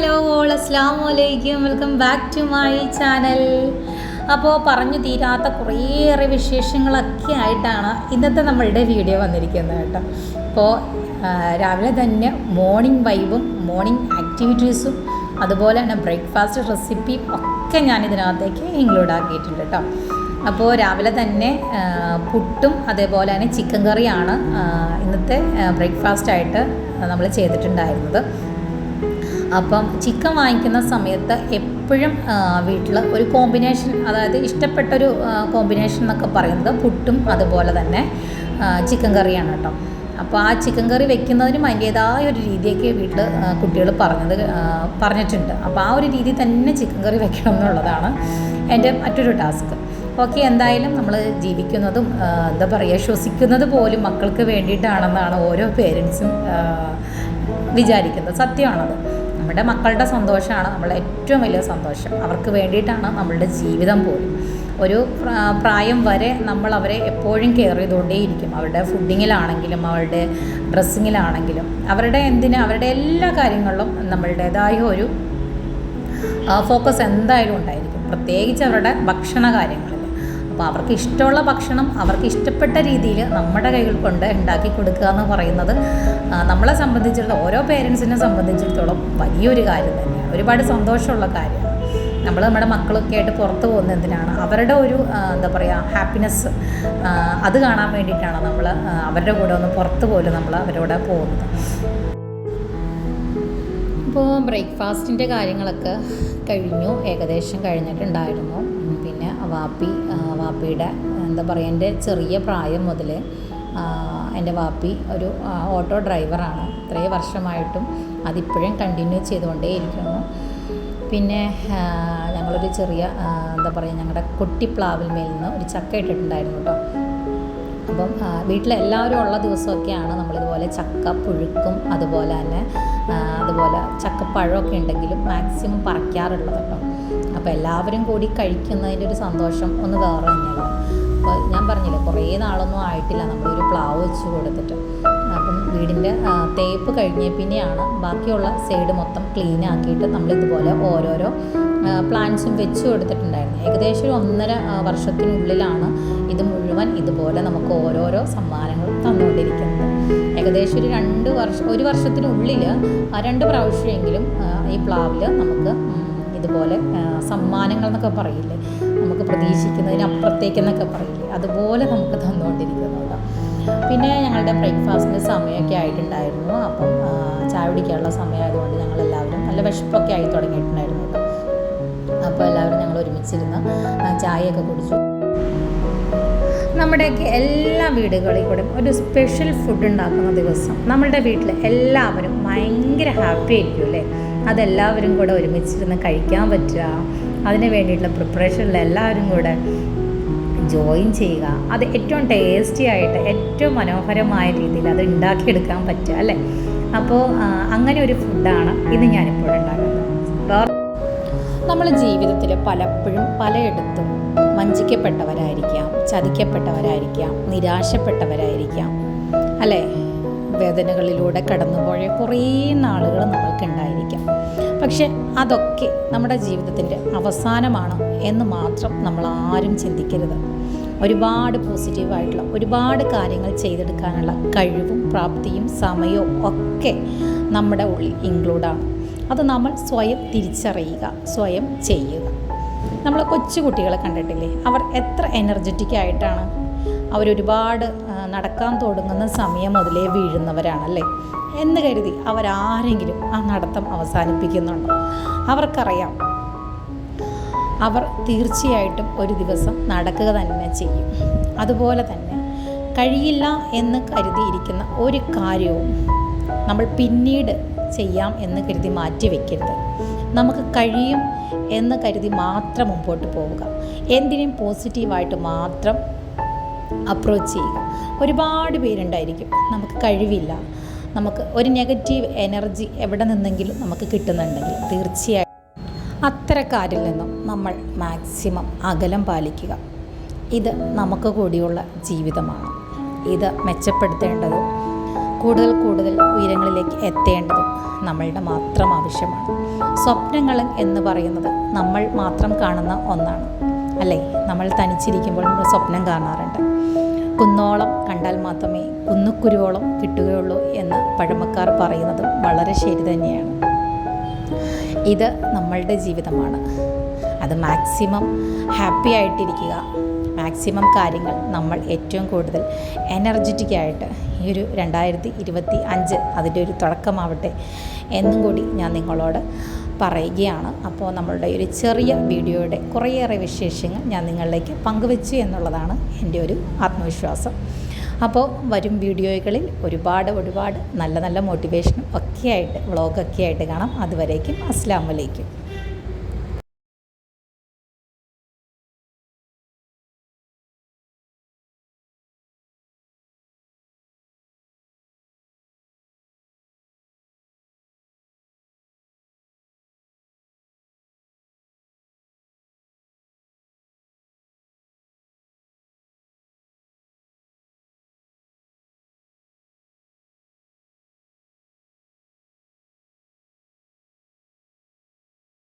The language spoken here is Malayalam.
ഹലോ ഓൾ അസ്ലാം വലൈക്കും welcome back to my channel. അപ്പോൾ പറഞ്ഞു തീരാത്ത കുറേയേറെ വിശേഷങ്ങളൊക്കെ ആയിട്ടാണ് ഇന്നത്തെ നമ്മളുടെ വീഡിയോ വന്നിരിക്കുന്നത് കേട്ടോ. അപ്പോൾ രാവിലെ തന്നെ മോർണിംഗ് വൈബും മോർണിംഗ് ആക്ടിവിറ്റീസും അതുപോലെ തന്നെ ബ്രേക്ക്ഫാസ്റ്റ് റെസിപ്പിയും ഒക്കെ ഞാൻ ഇതിനകത്തേക്ക് ഇൻക്ലൂഡ് ആക്കിയിട്ടുണ്ട് കേട്ടോ. അപ്പോൾ രാവിലെ തന്നെ പുട്ടും അതേപോലെ തന്നെ ചിക്കൻ കറിയാണ് ഇന്നത്തെ ബ്രേക്ക്ഫാസ്റ്റായിട്ട് നമ്മൾ ചെയ്തിട്ടുണ്ടായിരുന്നത്. അപ്പം ചിക്കൻ വാങ്ങിക്കുന്ന സമയത്ത് എപ്പോഴും വീട്ടിൽ ഒരു കോമ്പിനേഷൻ അതായത് ഇഷ്ടപ്പെട്ടൊരു കോമ്പിനേഷൻ എന്നൊക്കെ പറയുന്നത് പുട്ടും അതുപോലെ തന്നെ ചിക്കൻ കറിയാണ് കേട്ടോ. അപ്പോൾ ആ ചിക്കൻ കറി വെക്കുന്നതിനും അതിന്റേതായ ഒരു രീതിയൊക്കെ വീട്ടിൽ കുട്ടികൾ പറഞ്ഞത് പറഞ്ഞിട്ടുണ്ട്. അപ്പോൾ ആ ഒരു രീതി തന്നെ ചിക്കൻ കറി വെക്കണം എന്നുള്ളതാണ് എന്റെ മറ്റൊരു ടാസ്ക്. ഓക്കെ എന്തായാലും നമ്മൾ ജീവിക്കുന്നതും എന്താ പറയുക ശ്വസിക്കുന്നത് പോലും മക്കൾക്ക് വേണ്ടിയിട്ടാണെന്നാണ് ഓരോ പേരൻസും വിചാരിക്കുന്നത്. സത്യമാണത്. നമ്മുടെ മക്കളുടെ സന്തോഷമാണ് നമ്മളുടെ ഏറ്റവും വലിയ സന്തോഷം. അവർക്ക് വേണ്ടിയിട്ടാണ് നമ്മളുടെ ജീവിതം പോലും. ഒരു പ്രായം വരെ നമ്മൾ അവരെ എപ്പോഴും കെയർ ചെയ്തുകൊണ്ടേയിരിക്കും. അവരുടെ ഫുഡിങ്ങിലാണെങ്കിലും അവരുടെ ഡ്രസ്സിങ്ങിലാണെങ്കിലും അവരുടെ എന്തിന് അവരുടെ എല്ലാ കാര്യങ്ങളിലും നമ്മളുടേതായ ഒരു ഫോക്കസ് എന്തായാലും ഉണ്ടായിരിക്കും. പ്രത്യേകിച്ച് അവരുടെ ഭക്ഷണ കാര്യങ്ങളിൽ അപ്പോൾ അവർക്ക് ഇഷ്ടമുള്ള ഭക്ഷണം അവർക്ക് ഇഷ്ടപ്പെട്ട രീതിയിൽ നമ്മുടെ കൈകൾ കൊണ്ട് ഉണ്ടാക്കി കൊടുക്കുക എന്ന് പറയുന്നത് നമ്മളെ സംബന്ധിച്ചിടത്തോളം ഓരോ പേരൻസിനെ സംബന്ധിച്ചിടത്തോളം വലിയൊരു കാര്യം തന്നെയാണ്. ഒരുപാട് സന്തോഷമുള്ള കാര്യമാണ്. നമ്മൾ നമ്മുടെ മക്കളൊക്കെ ആയിട്ട് പുറത്ത് പോകുന്ന എന്തിനാണ്? അവരുടെ ഒരു എന്താ പറയുക ഹാപ്പിനെസ് അത് കാണാൻ വേണ്ടിയിട്ടാണ് നമ്മൾ അവരുടെ കൂടെ ഒന്ന് പുറത്ത് പോലും നമ്മൾ അവരോട് പോകുന്നത്. അപ്പോൾ ബ്രേക്ക്ഫാസ്റ്റിന്റെ കാര്യങ്ങളൊക്കെ കഴിഞ്ഞു. ഏകദേശം കഴിഞ്ഞിട്ടുണ്ടായിരുന്നു. വാപ്പി വാപ്പിയുടെ എന്താ പറയുക എന്റെ ചെറിയ പ്രായം മുതൽ എന്റെ വാപ്പി ഒരു ഓട്ടോ ഡ്രൈവറാണ്. ഇത്രയും വർഷമായിട്ടും അതിപ്പോഴും കണ്ടിന്യൂ ചെയ്തുകൊണ്ടേ ഇരിക്കുന്നു. പിന്നെ ഞങ്ങളൊരു ചെറിയ എന്താ പറയുക ഞങ്ങളുടെ കുട്ടിപ്ലാവിൽ മേൽ നിന്ന് ഒരു ചക്ക ഇട്ടിട്ടുണ്ടായിരുന്നു കേട്ടോ. അപ്പം വീട്ടിലെല്ലാവരും ഉള്ള ദിവസമൊക്കെയാണ് നമ്മളിതുപോലെ ചക്ക പുഴുക്കും അതുപോലെ തന്നെ അതുപോലെ ചക്കപ്പഴമൊക്കെ ഉണ്ടെങ്കിലും മാക്സിമം പറിക്കാറുള്ളത് കേട്ടോ. അപ്പോൾ എല്ലാവരും കൂടി കഴിക്കുന്നതിന്റെ ഒരു സന്തോഷം ഒന്ന് വേറെ തന്നെയല്ല? അപ്പോൾ ഞാൻ പറഞ്ഞില്ലേ കുറേ നാളൊന്നും ആയിട്ടില്ല. നമ്മളൊരു പ്ലാവ് വെച്ച് കൊടുത്തിട്ട്. അപ്പം വീടിന്റെ തേപ്പ് കഴിഞ്ഞ പിന്നെയാണ് ബാക്കിയുള്ള സൈഡ് മൊത്തം ക്ലീൻ ആക്കിയിട്ട് നമ്മൾ ഇതുപോലെ ഓരോരോ പ്ലാന്റ്സും വെച്ച് കൊടുത്തിട്ടുണ്ടായിരുന്നു. ഏകദേശം ഒരു ഒന്നര വർഷത്തിനുള്ളിലാണ് ഇത് മുഴുവൻ ഇതുപോലെ നമുക്ക് ഓരോരോ സമ്മാനങ്ങളും തന്നുകൊണ്ടിരിക്കുന്നത്. ഏകദേശം ഒരു രണ്ട് വർഷം ഒരു വർഷത്തിനുള്ളിൽ രണ്ട് പ്രാവശ്യമെങ്കിലും ഈ പ്ലാവിൽ നമുക്ക് ഇതുപോലെ സമ്മാനങ്ങൾ എന്നൊക്കെ പറയില്ലേ? നമുക്ക് പ്രതീക്ഷിക്കുന്നതിനപ്പുറത്തേക്കെന്നൊക്കെ പറയില്ലേ? അതുപോലെ നമുക്ക് തന്നുകൊണ്ടിരിക്കുന്നുണ്ട്. പിന്നെ ഞങ്ങളുടെ ബ്രേക്ക്ഫാസ്റ്റിന്റെ സമയമൊക്കെ ആയിട്ടുണ്ടായിരുന്നു. അപ്പം ചായ കുടിക്കാനുള്ള സമയമായതുകൊണ്ട് ഞങ്ങളെല്ലാവരും നല്ല വിശപ്പൊക്കെ ആയി തുടങ്ങിയിട്ടുണ്ടായിരുന്നു കേട്ടോ. അപ്പോൾ എല്ലാവരും ഞങ്ങൾ ഒരുമിച്ചിരുന്ന് ചായയൊക്കെ കുടിച്ചു. നമ്മുടെയൊക്കെ എല്ലാ വീടുകളിൽ കൂടെ ഒരു സ്പെഷ്യൽ ഫുഡ് ഉണ്ടാക്കുന്ന ദിവസം നമ്മളുടെ വീട്ടിൽ എല്ലാവരും ഭയങ്കര ഹാപ്പി ആയിരിക്കും അല്ലേ? അതെല്ലാവരും കൂടെ ഒരുമിച്ചിരുന്ന് കഴിക്കാൻ പറ്റുക അതിന് വേണ്ടിയിട്ടുള്ള പ്രിപ്പറേഷനിൽ എല്ലാവരും കൂടെ ജോയിൻ ചെയ്യുക. അത് ഏറ്റവും ടേസ്റ്റി ആയിട്ട് ഏറ്റവും മനോഹരമായ രീതിയിൽ അത് ഉണ്ടാക്കിയെടുക്കാൻ പറ്റുക അല്ലേ? അപ്പോൾ അങ്ങനെ ഒരു ഫുഡാണ് ഇത് ഞാനിപ്പോൾ ഉണ്ടാക്കുന്നത്. നമ്മൾ ജീവിതത്തിൽ പലപ്പോഴും പലയിടത്തും വഞ്ചിക്കപ്പെട്ടവരായിരിക്കാം ചതിക്കപ്പെട്ടവരായിരിക്കാം നിരാശപ്പെട്ടവരായിരിക്കാം അല്ലേ? വേദനകളിലൂടെ കടന്നുപോയ കുറേ നാളുകൾ നമ്മൾക്കുണ്ടായിരിക്കാം പക്ഷെ അതൊക്കെ നമ്മുടെ ജീവിതത്തിന്റെ അവസാനമാണ് എന്ന് മാത്രം നമ്മൾ ആരും ചിന്തിക്കരുത്. ഒരുപാട് പോസിറ്റീവായിട്ടുള്ള ഒരുപാട് കാര്യങ്ങൾ ചെയ്തെടുക്കാനുള്ള കഴിവും പ്രാപ്തിയും സമയവും ഒക്കെ നമ്മുടെ ഉള്ളിൽ ഇൻക്ലൂഡാണ്. അത് നമ്മൾ സ്വയം തിരിച്ചറിയുക സ്വയം ചെയ്യുക. നമ്മൾ കൊച്ചുകുട്ടികളെ കണ്ടിട്ടില്ലേ? അവർ എത്ര എനർജറ്റിക് ആയിട്ടാണ്. അവരൊരുപാട് നടക്കാൻ തുടങ്ങുന്ന സമയം മുതലേ വീഴുന്നവരാണല്ലേ? എന്ന് കരുതി അവരാരെങ്കിലും ആ നടത്തം അവസാനിപ്പിക്കുന്നുണ്ടോ? അവർക്കറിയാം. അവർ തീർച്ചയായിട്ടും ഒരു ദിവസം നടക്കുക തന്നെ ചെയ്യും. അതുപോലെ തന്നെ കഴിയില്ല എന്ന് കരുതിയിരിക്കുന്ന ഒരു കാര്യവും നമ്മൾ പിന്നീട് ചെയ്യാം എന്ന് കരുതി മാറ്റി വയ്ക്കരുത് നമുക്ക് കഴിയും എന്ന് കരുതി മാത്രം മുമ്പോട്ട് പോവുക. എന്തിനും പോസിറ്റീവായിട്ട് മാത്രം അപ്രോച്ച് ചെയ്യുക. ഒരുപാട് പേരുണ്ടായിരിക്കും നമുക്ക് കഴിവില്ല. നമുക്ക് ഒരു നെഗറ്റീവ് എനർജി എവിടെ നിന്നെങ്കിലും നമുക്ക് കിട്ടുന്നുണ്ടെങ്കിൽ തീർച്ചയായും അത്തരക്കാരിൽ നിന്നും നമ്മൾ മാക്സിമം അകലം പാലിക്കുക. ഇത് നമുക്ക് കൂടിയുള്ള ജീവിതമാണ്. ഇത് മെച്ചപ്പെടുത്തേണ്ടതും കൂടുതൽ കൂടുതൽ ഉയരങ്ങളിലേക്ക് എത്തേണ്ടത് നമ്മളുടെ മാത്രം ആവശ്യമാണ്. സ്വപ്നങ്ങൾ എന്ന് പറയുന്നത് നമ്മൾ മാത്രം കാണുന്ന ഒന്നാണ്. അല്ലേ? നമ്മൾ തനിച്ചിരിക്കുമ്പോൾ നമ്മൾ സ്വപ്നം കാണാറുണ്ട്. കുന്നോളം കണ്ടാൽ മാത്രമേ കുന്നുക്കുരുവോളം കിട്ടുകയുള്ളൂ എന്ന് പഴമക്കാർ പറയുന്നത് വളരെ ശരി തന്നെയാണ്. ഇത് നമ്മളുടെ ജീവിതമാണ്. അത് മാക്സിമം ഹാപ്പി ആയിട്ടിരിക്കുക മാക്സിമം കാര്യങ്ങൾ നമ്മൾ ഏറ്റവും കൂടുതൽ എനർജറ്റിക് ആയിട്ട് ഈ ഒരു രണ്ടായിരത്തി ഇരുപത്തി അഞ്ച് അതിന്റെ ഒരു തുടക്കമാവട്ടെ എന്നും കൂടി ഞാൻ നിങ്ങളോട് പറയുകയാണ്. അപ്പോൾ നമ്മളുടെ ഒരു ചെറിയ വീഡിയോയുടെ കുറേയേറെ വിശേഷങ്ങൾ ഞാൻ നിങ്ങളിലേക്ക് പങ്കുവച്ചു എന്നുള്ളതാണ് എന്റെ ഒരു ആത്മവിശ്വാസം. അപ്പോൾ വരും വീഡിയോകളിൽ ഒരുപാട് ഒരുപാട് നല്ല നല്ല മോട്ടിവേഷനും ഒക്കെ ആയിട്ട് വ്ളോഗൊക്കെ ആയിട്ട് കാണാം. അതുവരേക്കും അസ്സാം വലൈക്കും